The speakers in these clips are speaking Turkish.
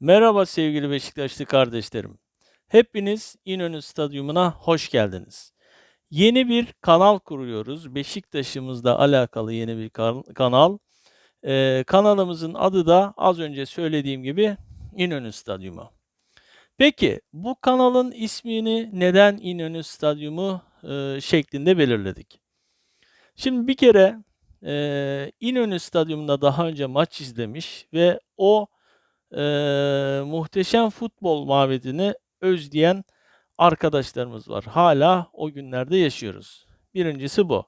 Merhaba sevgili Beşiktaşlı kardeşlerim. Hepiniz İnönü Stadyumuna hoş geldiniz. Yeni bir kanal kuruyoruz. Beşiktaş'ımızla alakalı yeni bir kan- kanal. Ee, kanalımızın adı da az önce söylediğim gibi İnönü Stadyumu. Peki bu kanalın ismini neden İnönü Stadyumu e, şeklinde belirledik? Şimdi bir kere e, İnönü Stadyumunda daha önce maç izlemiş ve o e, muhteşem futbol mabedini özleyen arkadaşlarımız var. Hala o günlerde yaşıyoruz. Birincisi bu.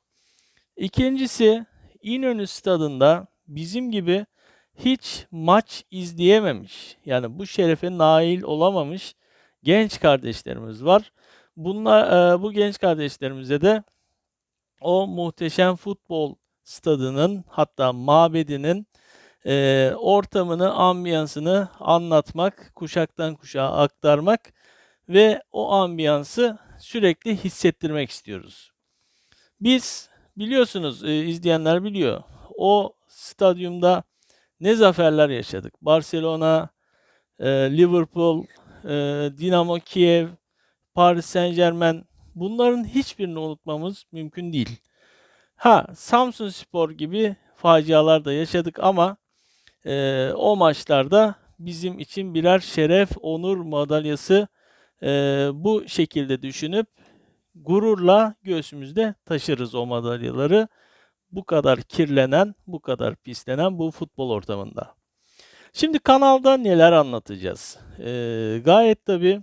İkincisi İnönü Stadı'nda bizim gibi hiç maç izleyememiş, yani bu şerefe nail olamamış genç kardeşlerimiz var. Bunlar, e, bu genç kardeşlerimize de o muhteşem futbol stadının hatta mabedinin e, ortamını, ambiyansını anlatmak, kuşaktan kuşağa aktarmak ve o ambiyansı sürekli hissettirmek istiyoruz. Biz biliyorsunuz, e, izleyenler biliyor. O stadyumda ne zaferler yaşadık. Barcelona, e, Liverpool, e, Dinamo Kiev, Paris Saint-Germain bunların hiçbirini unutmamız mümkün değil. Ha, Samsun Spor gibi facialar da yaşadık ama e, o maçlarda bizim için birer şeref, onur madalyası e, bu şekilde düşünüp gururla göğsümüzde taşırız o madalyaları. Bu kadar kirlenen, bu kadar pislenen bu futbol ortamında. Şimdi kanalda neler anlatacağız? E, gayet tabii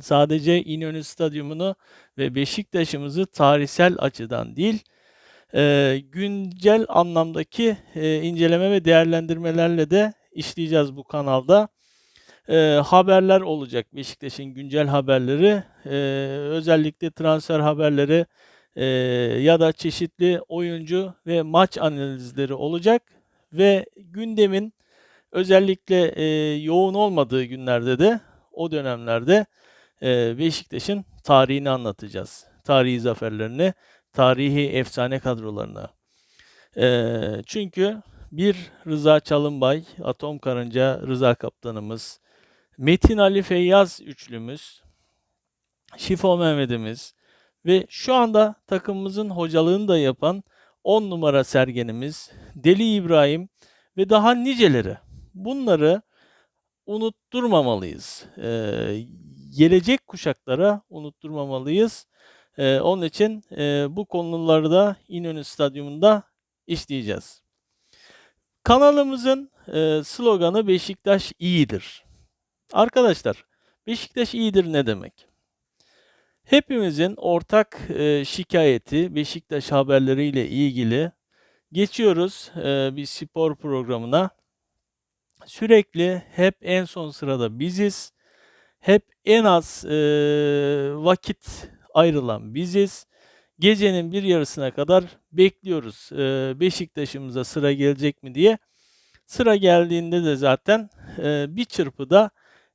sadece İnönü Stadyumunu ve Beşiktaş'ımızı tarihsel açıdan değil, e, güncel anlamdaki e, inceleme ve değerlendirmelerle de işleyeceğiz bu kanalda. E, haberler olacak, Beşiktaş'ın güncel haberleri, e, özellikle transfer haberleri e, ya da çeşitli oyuncu ve maç analizleri olacak ve gündemin özellikle e, yoğun olmadığı günlerde de o dönemlerde e, Beşiktaş'ın tarihini anlatacağız. Tarihi zaferlerini, tarihi efsane kadrolarını. E, çünkü bir Rıza Çalınbay, Atom Karınca Rıza Kaptanımız, Metin Ali Feyyaz üçlümüz, Şifo Mehmet'imiz ve şu anda takımımızın hocalığını da yapan 10 numara sergenimiz Deli İbrahim ve daha niceleri. Bunları unutturmamalıyız. Ee, gelecek kuşaklara unutturmamalıyız. Ee, onun için e, bu konuları da İnönü Stadyumunda işleyeceğiz. Kanalımızın e, sloganı Beşiktaş iyidir. Arkadaşlar, Beşiktaş iyidir ne demek? Hepimizin ortak e, şikayeti Beşiktaş haberleriyle ilgili. Geçiyoruz e, bir spor programına. Sürekli hep en son sırada biziz. Hep en az e, vakit ayrılan biziz. Gecenin bir yarısına kadar bekliyoruz e, Beşiktaş'ımıza sıra gelecek mi diye. Sıra geldiğinde de zaten e, bir çırpıda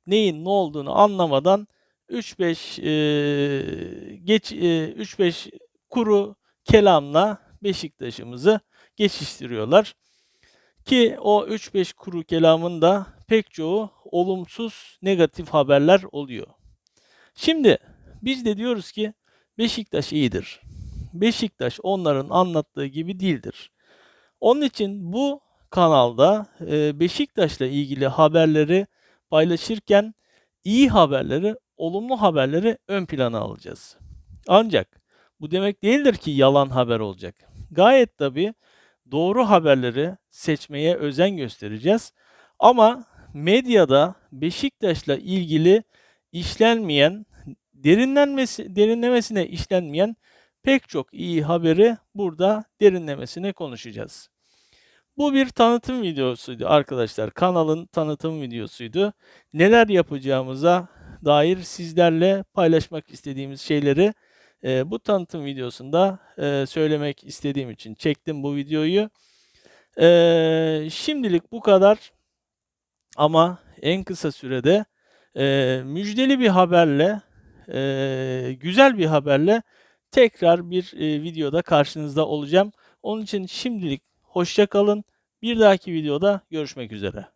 neyin ne olduğunu anlamadan 3-5 e, geç e, 3-5 kuru kelamla Beşiktaş'ımızı geçiştiriyorlar. Ki o 3-5 kuru kelamın da pek çoğu olumsuz, negatif haberler oluyor. Şimdi biz de diyoruz ki Beşiktaş iyidir. Beşiktaş onların anlattığı gibi değildir. Onun için bu kanalda e, Beşiktaş'la ilgili haberleri paylaşırken iyi haberleri, olumlu haberleri ön plana alacağız. Ancak bu demek değildir ki yalan haber olacak. Gayet tabii doğru haberleri seçmeye özen göstereceğiz. Ama medyada Beşiktaş'la ilgili işlenmeyen, derinlenmesi, derinlemesine işlenmeyen pek çok iyi haberi burada derinlemesine konuşacağız. Bu bir tanıtım videosuydu arkadaşlar. Kanalın tanıtım videosuydu. Neler yapacağımıza dair sizlerle paylaşmak istediğimiz şeyleri e, bu tanıtım videosunda e, söylemek istediğim için çektim bu videoyu. E, şimdilik bu kadar. Ama en kısa sürede e, müjdeli bir haberle, e, güzel bir haberle tekrar bir e, videoda karşınızda olacağım. Onun için şimdilik hoşça kalın. Bir dahaki videoda görüşmek üzere.